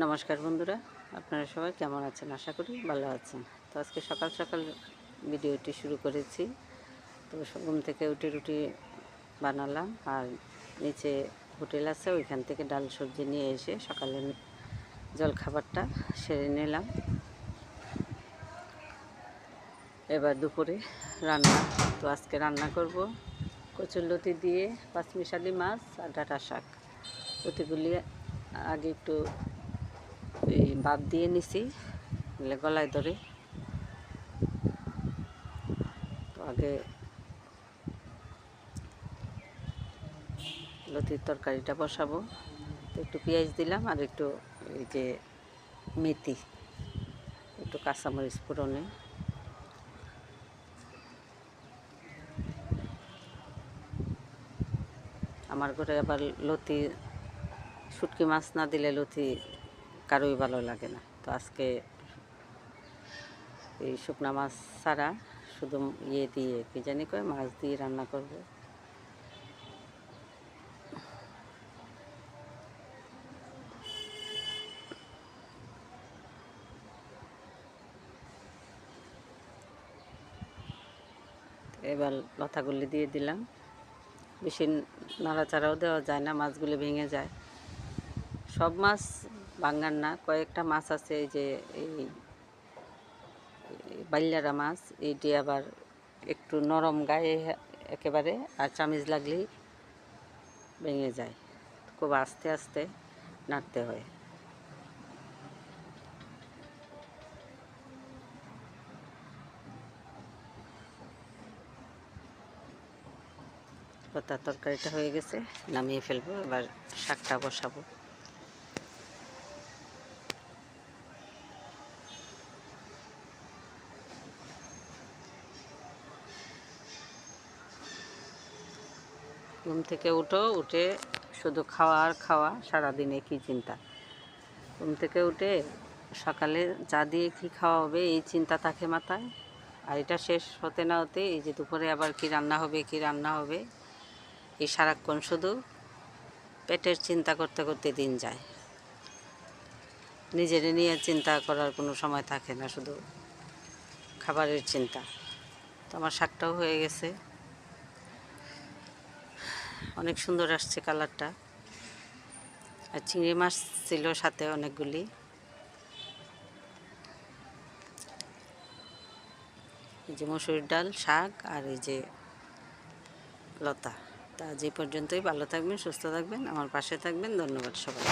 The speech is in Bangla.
নমস্কার বন্ধুরা, আপনারা সবাই কেমন আছেন? আশা করি ভালো আছেন। তো আজকে সকাল সকাল ভিডিওটি শুরু করেছি। তো ঘুম থেকে উঠে রুটি বানালাম আর নিচে হোটেল আছে, ওইখান থেকে ডাল সবজি নিয়ে এসে সকালে জল খাবারটা সেরে নিলাম। এবার দুপুরে রান্না। তো আজকে রান্না করব কচুরলতি দিয়ে, পাঁচমিশালি মাছ আর ডাঁটা শাক লতিগুলি আগে একটু ভাপ দিয়ে নিছি গলায় ধরে। তো আগে লতির তরকারিটা বসাবো। তো একটু পেঁয়াজ দিলাম আর একটু এই যে মেথি, একটু কাঁচামরিচ ফোড়নে আমার ঘরে আবার লতি, শুটকি মাছ না দিলে লতি কারোই ভালো লাগে না। তো আজকে এই শুকনা মাছ ছাড়া শুধু ইয়ে দিয়ে কি জানি করে মাছ দিয়ে রান্না করব। এবার লতাগুলি দিয়ে দিলাম। বেশি নাড়াচাড়াও দেওয়া যায় না, মাছগুলি ভেঙে যায়। সব মাছ বাঙ্গার না, কয়েকটা মাছ আছে যে এই বাল্যারা মাছ, এইটি আবার একটু নরম গায়ে একেবারে আর চামিজ লাগলেই ভেঙে যায়। খুব আস্তে আস্তে নাড়তে হয়। পাতার তরকারিটা হয়ে গেছে, নামিয়ে ফেলব, এবার শাকটা বসাবো। ঘুম থেকে উঠো, উঠে শুধু খাওয়া আর খাওয়া, সারাদিনে কি চিন্তা? ঘুম থেকে উঠে সকালে যা দিয়ে কি খাওয়া হবে, এই চিন্তা থাকে মাথায়। আর এটা শেষ হতে না হতে এই যে দুপুরে আবার কি রান্না হবে, কি রান্না হবে, এই সারাক্ষণ শুধু পেটের চিন্তা করতে করতে দিন যায়। নিজের নিয়ে চিন্তা করার কোনো সময় থাকে না, শুধু খাবারের চিন্তা। তো আমার শাকটাও হয়ে গেছে। অনেক সুন্দর আসছে কালারটা। আর চিংড়ি মাছ ছিল সাথে অনেকগুলি। এই যে মসুর ডাল, শাক আর এই যে লতা। তা যে পর্যন্তই। ভালো থাকবেন, সুস্থ থাকবেন, আমার পাশে থাকবেন। ধন্যবাদ সবাই